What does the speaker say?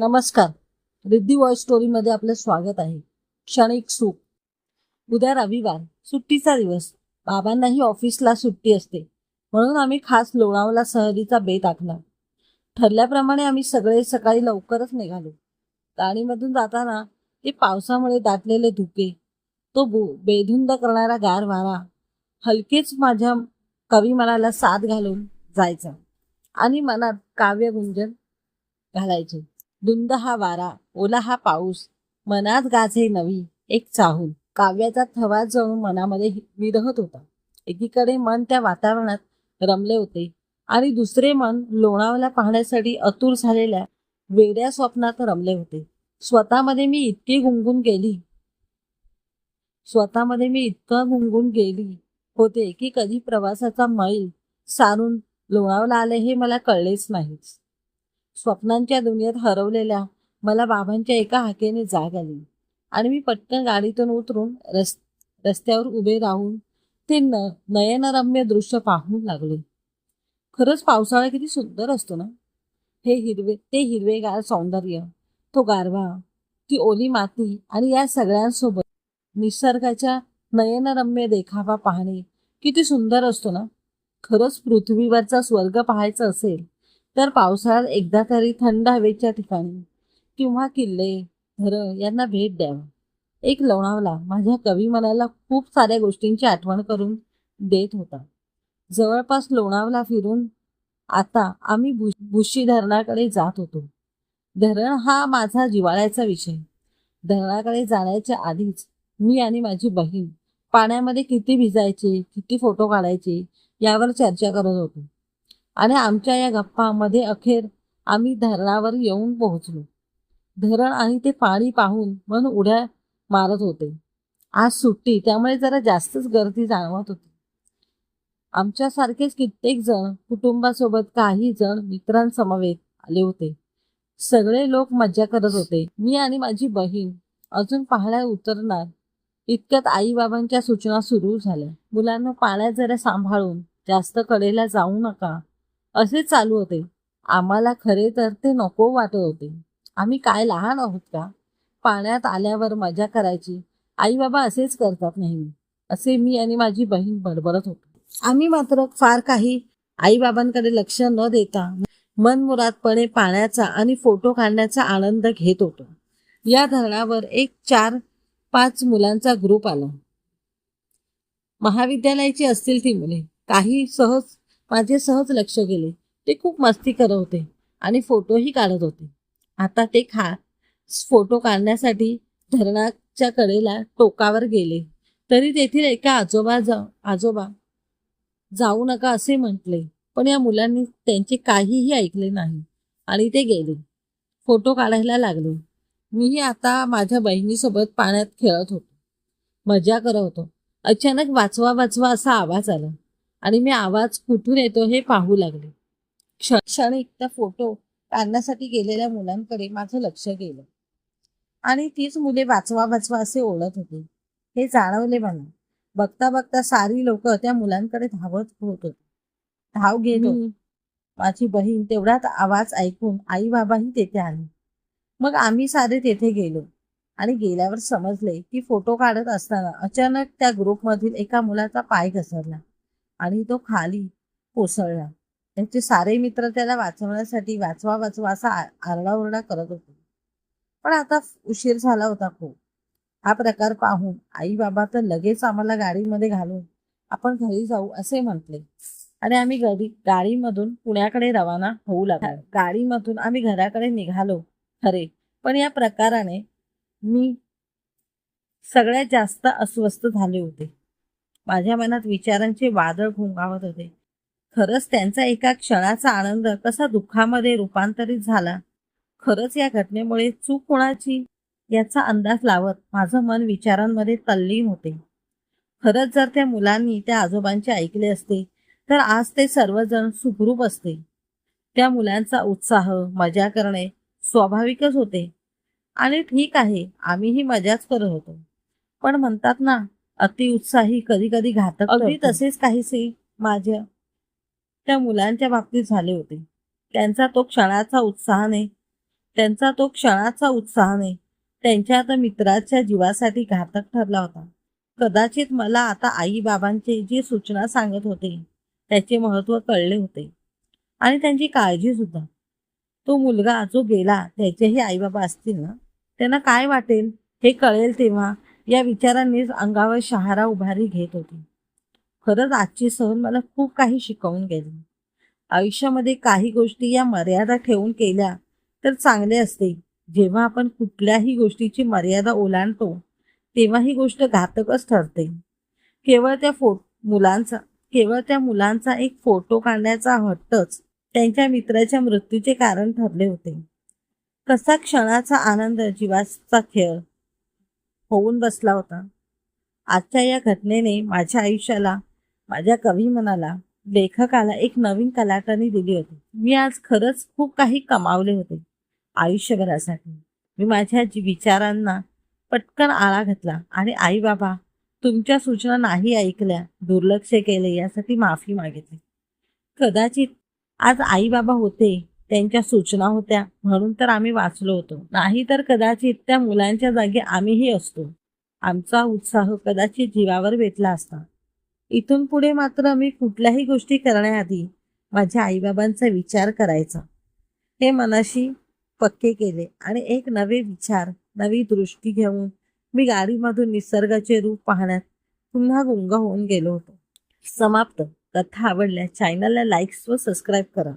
नमस्कार. रिद्धी वॉइस स्टोरीमध्ये आपलं स्वागत आहे. क्षणिक सुख. उद्या रविवार. सुट्टीचा दिवस. बाबांनाही ऑफिसला सुट्टी असते. म्हणून आम्ही खास लोणावळा सहलीचा बेत आखला ठरल्याप्रमाणे आम्ही सगळे सकाळी लवकरच निघालो. गाडीमधून जाताना ते पावसामुळे दाटलेले धुके तो बु बेधुंद करणारा गार वारा हलकेच माझ्या कवी मनाला साथ घालून जायचा आणि मनात काव्य गुंजन घालायचे. धुंद हा वारा ओला हा पाऊस मनात गाजे नवी एक चाहूल. काव्याचा थवा जणू मनामध्ये विरहत होता. एकीकडे मन त्या वातावरणात रमले होते आणि दुसरे मन लोणावला पाहण्यासाठी अतुर झालेल्या वेड्या स्वप्नात रमले होते. स्वतःमध्ये मी इतकी गुंगून गेली स्वतःमध्ये मी इतकं गुंगून गेली होते की कधी प्रवासाचा मैल सारून लोणावला आले हे मला कळलेच नाहीच. स्वप्नांच्या दुनियेत हरवलेल्या मला बाबांच्या एका हाकेने जाग आली. आणि मी पटकन गाडीतून उतरून रस रस्त्यावर उभे राहून ते न नयनरम्य दृश्य पाहू लागले. खरंच पावसाळा किती सुंदर असतो ना? हे हिरवे ते हिरवेगार सौंदर्य तो गारवा ती ओली माती आणि या सगळ्यांसोबत निसर्गाच्या नयनरम्य देखावा पाहणे किती सुंदर असतो ना? खरंच पृथ्वीवरचा स्वर्ग पाहायचा असेल तर पावसाळ्यात एकदा तरी थंड हवेच्या ठिकाणी किंवा किल्ले धरण यांना भेट द्यावं. एक लोणावला माझ्या कवी मनाला खूप साऱ्या गोष्टींची आठवण करून देत होता. जवळपास लोणावला फिरून आता आम्ही भु भुशी धरणाकडे जात होतो. धरण हा माझा जिवाळ्याचा विषय. धरणाकडे जाण्याच्या आधीच मी आणि माझी बहीण पाण्यामध्ये किती भिजायचे किती फोटो काढायचे यावर चर्चा करत होतो. आणि आमच्या या गप्पामध्ये अखेर आम्ही धरणावर येऊन पोहोचलो. धरण आणि ते पाणी पाहून मन उड्या मारत होते. आज सुट्टी त्यामुळे जरा जास्तच गर्दी जाणवत होती. आमच्यासारखेच कित्येक जण कुटुंबासोबत काही जण मित्रांसमवेत आले होते. सगळे लोक मज्जा करत होते. मी आणि माझी बहीण अजून पाहण्यात उतरणार इतक्यात आई बाबांच्या सूचना सुरू झाल्या. मुलांना पाण्यात जरा सांभाळून जास्त कडेला जाऊ नका. असे चालू होते. आम्हाला खरे तर ते नको वाटत होते. आम्ही काय लहान आहोत का? पाण्यात आल्यावर मजा करायची. आई बाबा असेच करतात नेहमी. असे मी आणि माझी बहीण बडबडत होतो. आम्ही मात्र फार काही आईबाबांकडे लक्ष न देता मनमुरादपणे पाण्याचा आणि फोटो काढण्याचा आनंद घेत होतो. या धरणावर एक चार पाच मुलांचा ग्रुप आला. महाविद्यालयाची असतील ती मुले. काही सहज माझे सहज लक्ष गेले. ते खूप मस्ती करत होते आणि फोटोही काढत होते. आता ते खा फोटो काढण्यासाठी धरणाच्या कडेला टोकावर गेले. तरी तेथील एका आजोबा जा आजोबा जाऊ नका असे म्हटले. पण या मुलांनी त्यांचे काहीही ऐकले नाही आणि ते गेले. फोटो काढायला लागले. मीही आता माझ्या बहिणीसोबत पाण्यात खेळत होतो. मजा करत होतो. अचानक वाचवा वाचवा असा आवाज आला. आणि मी आवाज कुठून येतो हे पाहू लागले. क्ष- क्षणिक त्या फोटो काढण्यासाठी गेलेल्या मुलांकडे माझं लक्ष गेलं. आणि तीच मुले वाचवा वाचवा असे ओढत होते. हे जाणवले मला. बघता बघता सारी लोक त्या मुलांकडे धावत होत होते. धाव घेत. माझी बहीण तेवढाच आवाज ऐकून आई बाबाही तेथे आले. मग आम्ही सारे तेथे गेलो. आणि गेल्यावर समजले की फोटो काढत असताना अचानक त्या ग्रुपमधील एका मुलाचा पाय घसरला. आणि तो खाली कोसळला. त्याचे सारे मित्र त्याला वाचवण्यासाठी वाचवा वाचवा असा आरडाओरडा करत होते. पण आता उशीर झाला होता खूप. हा प्रकार पाहून आई बाबा तर लगेच आम्हाला गाडीमध्ये घालून आपण घरी जाऊ असे म्हटले. आणि आम्ही गाडी गाडीमधून पुण्याकडे रवाना होऊ लागलो. गाडीमधून आम्ही घराकडे निघालो. खरे. पण या प्रकाराने मी सगळ्यात जास्त अस्वस्थ झाले होते. माझ्या मनात विचारांचे वादळ घोंगावत होते. खरंच त्यांचा एका क्षणाचा आनंद कसा दुःखामध्ये रूपांतरित झाला. खरंच या घटनेमुळे चूक कोणाची? याचा अंदाज लावत माझं मन विचारांमध्ये तल्लीन होते. खरंच जर त्या मुलांनी त्या आजोबांचे ऐकले असते तर आज ते सर्वजण सुखरूप असते. त्या मुलांचा उत्साह मजा करणे स्वाभाविकच होते. आणि ठीक आहे आम्हीही मजाच करत होतो. पण म्हणतात ना अतिउत्साही कधी कधी घातक अगदी. तसेच काहीसे माझ्या त्या मुलांच्या बाबतीत झाले होते. त्यांचा तो क्षणाचा उत्साहाने त्यांचा तो क्षणाचा उत्साहाने त्यांच्या त्या मित्राच्या जीवासाठी घातक ठरला होता. कदाचित मला आता आई बाबांचे जी सूचना सांगत होते त्याचे महत्त्व कळले होते. आणि त्यांची काळजी सुद्धा. तो मुलगा जो गेला त्याचेही आई बाबा असतील ना त्यांना काय वाटेल? हे कळेल तेव्हा. या विचारांनीच अंगावर शहारा उभारी घेत होती. खरंच आजची सहल मला खूप काही शिकवून गेली. आयुष्यामध्ये काही गोष्टी या मर्यादा ठेवून केल्या तर चांगले असते. जेव्हा आपण कुठल्याही गोष्टीची मर्यादा ओलांडतो तेव्हा ही गोष्ट घातकच ठरते. केवळ त्या फो मुलांचा केवळ त्या मुलांचा एक फोटो काढण्याचा हट्टच त्यांच्या मित्राच्या मृत्यूचे कारण ठरले होते. कसा क्षणाचा आनंद जीवाचा खेळ होऊन बसला होता. आजच्या या घटनेने माझ्या आयुष्याला माझ्या कवी मनाला लेखकाला एक नवीन कलाटणी दिली होती. मी आज खरंच खूप काही कमावले होते आयुष्यभरासाठी. मी माझ्या जी विचारांना पटकन आळा घातला आणि आई बाबा तुमच्या सूचना नाही ऐकल्या दुर्लक्ष केले यासाठी माफी मागितली. कदाचित आज आई बाबा होते त्यांच्या सूचना होत्या. म्हणून तर आम्ही वाचलो होतो. नाही तर कदाचित त्या मुलांच्या जागी आम्हीही असतो. आमचा उत्साह कदाचित जीवावर बेतला असता. इथून पुढे मात्र मी कुठल्याही गोष्टी करण्याआधी माझ्या आईबाबांचा विचार करायचा. हे मनाशी पक्के केले आणि एक नवे विचार नवी दृष्टी घेऊन मी गाडीमधून निसर्गाचे रूप पाहण्यात पुन्हा गुंग होऊन गेलो होतो. समाप्त. कथा आवडल्या. चॅनलला लाईक्स व सबस्क्राईब करा.